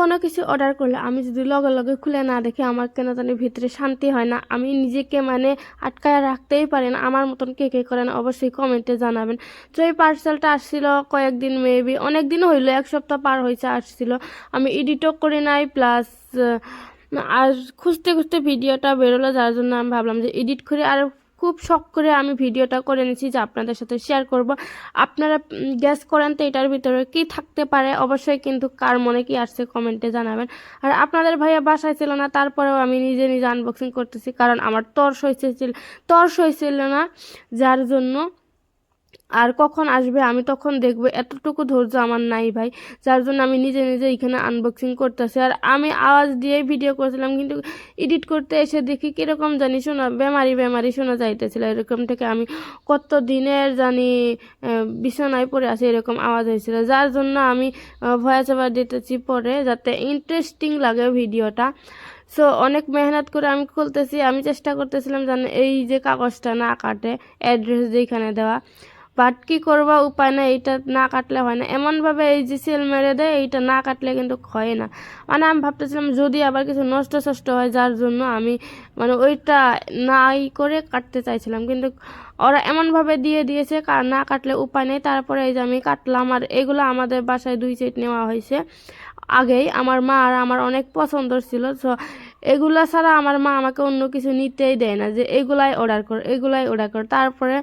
কোনো কিছু অর্ডার করলে আমি যদি লগে লগে খুলে না দেখি, আমার কেন জানি ভিতরে শান্তি হয় না। আমি নিজেকে মানে আটকায় রাখতেই পারি না। আমার মতন কে কে করেন অবশ্যই কমেন্টে জানাবেন। তো এই পার্সেলটা আসছিল কয়েকদিন মেবি অনেক দিন হইল, এক সপ্তাহ পার হয়েছে আসছিল। আমি এডিটও করি নাই প্লাস আর খুঁজতে খুঁজতে ভিডিওটা বেরোলো, যার জন্য আমি ভাবলাম যে এডিট করে। আর খুব শখ করে আমি ভিডিওটা করে নিয়েছি যে আপনাদের সাথে শেয়ার করব। আপনারা গ্যাস করেন তো এটার ভিতরে কি থাকতে পারে? অবশ্যই কিন্তু কার মনে কি আসছে কমেন্টে জানাবেন। আর আপনাদের ভাইয়া বাসায় ছিল না, তারপরেও আমি নিজে নিজে আনবক্সিং করতেছি, কারণ আমার তর্স হয়েছিল তর্স হয়েছিল না, যার জন্য আর কখন আসবে আমি তখন দেখব। এতটুকু ধৈর্য আমার নাই ভাই। যার জন্য আমি নিজে নিজে এখানে আনবক্সিং করতেছি। আর আমি আওয়াজ দিয়ে ভিডিও করেছিলাম, কিন্তু এডিট করতে এসে দেখি কীরকম জানি শোনা, বেমারি বেমারি শোনা যাইতেছিল। এরকম থেকে আমি কত দিনের জানি বিছানায় পড়ে আছি এরকম আওয়াজ হয়েছিল। যার জন্য আমি ভয়েস ওভার দিতেছি পরে যাতে ইন্টারেস্টিং লাগে ভিডিওটা সো অনেক মেহনত করে আমি খুলতেছি। আমি চেষ্টা করতেছিলাম যেন এই যে কাগজটা না কাটে অ্যাড্রেস যেখানে দেওয়া। বাট কি করবা, উপায় না এইটা না কাটলে হয় না। এমনভাবে এই যে সেল মেরে দেয়, এইটা না কাটলে কিন্তু হয় না। মানে আমি ভাবতেছিলাম যদি আবার কিছু নষ্ট সষ্ট হয়, যার জন্য আমি মানে ওইটা নাই করে কাটতে চাইছিলাম। কিন্তু ওরা এমনভাবে দিয়ে দিয়েছে না কাটলে উপায় নেই। তারপরে এই যে আমি কাটলাম, আর এগুলো আমাদের বাসায় দুই সেট নেওয়া হয়েছে। আগেই আমার মা আর আমার অনেক পছন্দ ছিল। সো এগুলা ছাড়া আমার মা আমাকে অন্য কিছু নিতেই দেয় না যে এগুলাই অর্ডার কর, এগুলাই অর্ডার কর। তারপরে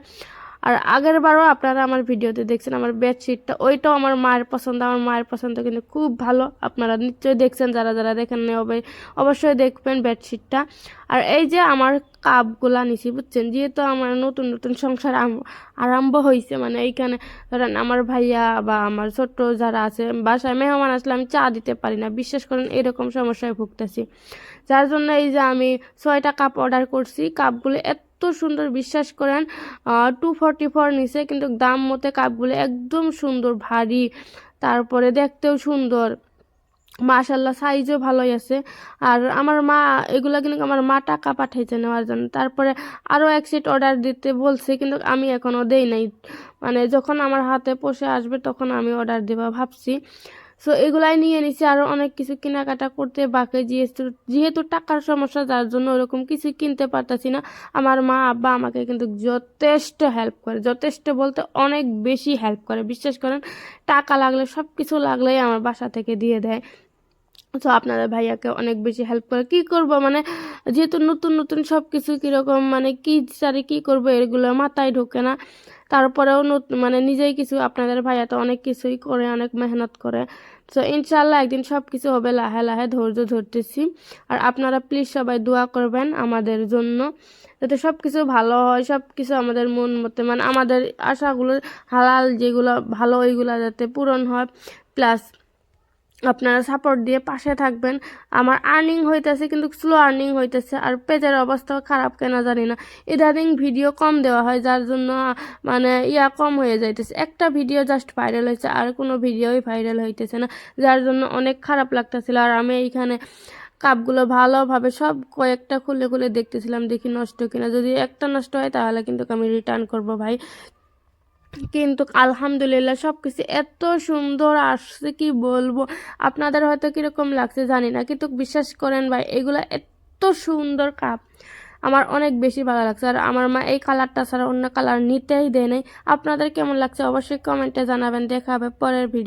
আর আগের বারও আপনারা আমার ভিডিওতে দেখছেন আমার বেডশিটটা ওইটাও আমার মায়ের পছন্দ, আমার মায়ের পছন্দ কিন্তু খুব ভালো। আপনারা নিশ্চয়ই দেখছেন, যারা যারা দেখেন অবশ্যই অবশ্যই দেখবেন বেডশিটটা আর এই যে আমার কাপগুলা নিছি, বুঝছেন? যেহেতু আমার নতুন নতুন সংসার আরম্ভ হয়েছে মানে এইখানে ধরেন আমার ভাইয়া বা আমার ছোট্ট যারা আছে, বাসায় মেহমান আসলে আমি চা দিতে পারি না। বিশ্বাস করেন, এরকম সমস্যায় ভুগতেছি। যার জন্য এই যে আমি ছয়টা কাপ অর্ডার করছি, কাপগুলো এত সুন্দর বিশ্বাস করেন টু ফর্টি ফোর নিচে, কিন্তু দাম মতে কাপগুলো একদম সুন্দর, ভারী। তারপরে দেখতেও সুন্দর। মাশাল্লাহ সাইজও ভালোই আছে। আর আমার মা, এগুলা কিন্তু আমার মা টাকা পাঠাইছে নেওয়ার জন্য। তারপরে আরও এক সেট অর্ডার দিতে বলছে, কিন্তু আমি এখনও দেই নাই। মানে যখন আমার হাতে পৌঁছে আসবে, তখন আমি অর্ডার দেবো ভাবছি। সো এগুলাই নিয়ে নিছি আরও অনেক কিছু কেনাকাটা করতে বাকি, যেহেতু যেহেতু টাকার সমস্যা, যার জন্য ওরকম কিছু কিনতে পারতাছি না। আমার মা, আব্বা আমাকে কিন্তু যথেষ্ট হেল্প করে, যথেষ্ট বলতে অনেক বেশি হেল্প করে। বিশ্বাস করেন, টাকা লাগলে সব কিছু লাগলেই আমার বাসা থেকে দিয়ে দেয়। তো আপনাদের ভাইয়াকে অনেক বেশি হেল্প করে, কি করব? মানে যেহেতু নতুন নতুন সব কিছু কীরকম মানে কি চারি কি করব এগুলো মাথায় ঢোকে না। তারপরেও মানে নিজেই কিছু, আপনাদের ভাইয়া তো অনেক কিছুই করে, অনেক মেহনত করে। তো ইনশাল্লাহ একদিন সব কিছু হবে লাহে লাহে ধৈর্য ধরতেছি। আর আপনারা প্লিজ সবাই দোয়া করবেন আমাদের জন্য, যাতে সব কিছু ভালো হয় সব কিছু আমাদের মন মতে মানে আমাদের আশাগুলো হালাল যেগুলো ভালো, ওইগুলো যাতে পূরণ হয়। প্লাস আপনারা সাপোর্ট দিয়ে পাশে থাকবেন। আমার আর্নিং হইতেছে কিন্তু স্লো আর্নিং হইতেছে আর পেজের অবস্থাও খারাপ কেন জানি না। ইদানিং ভিডিও কম দেওয়া হয়, যার জন্য মানে ইয়া কম হয়ে যাইতেছে। একটা ভিডিও জাস্ট ভাইরাল হয়েছে আর কোনো ভিডিওই ভাইরাল হইতেছে না, যার জন্য অনেক খারাপ লাগতেছিল। আর আমি এইখানে কাপগুলো ভালোভাবে সব কয়েকটা খুলে খুলে দেখতেছিলাম, দেখি নষ্ট কিনা। যদি একটা নষ্ট হয়, তাহলে কিন্তু আমি রিটার্ন করব ভাই। কিন্তু আলহামদুলিল্লাহ সব কিছু এত সুন্দর আসছে, কি বলব? আপনাদের হয়তো কীরকম লাগছে জানি না, কিন্তু বিশ্বাস করেন ভাই, এগুলো এত সুন্দর কাপ। আমার অনেক বেশি ভালো লাগছে। আর আমার মা এই কালারটা ছাড়া অন্য কালার নিতেই দেয় নাই। আপনাদের কেমন লাগছে অবশ্যই কমেন্টে জানাবেন। দেখাবে পরের ভিডিও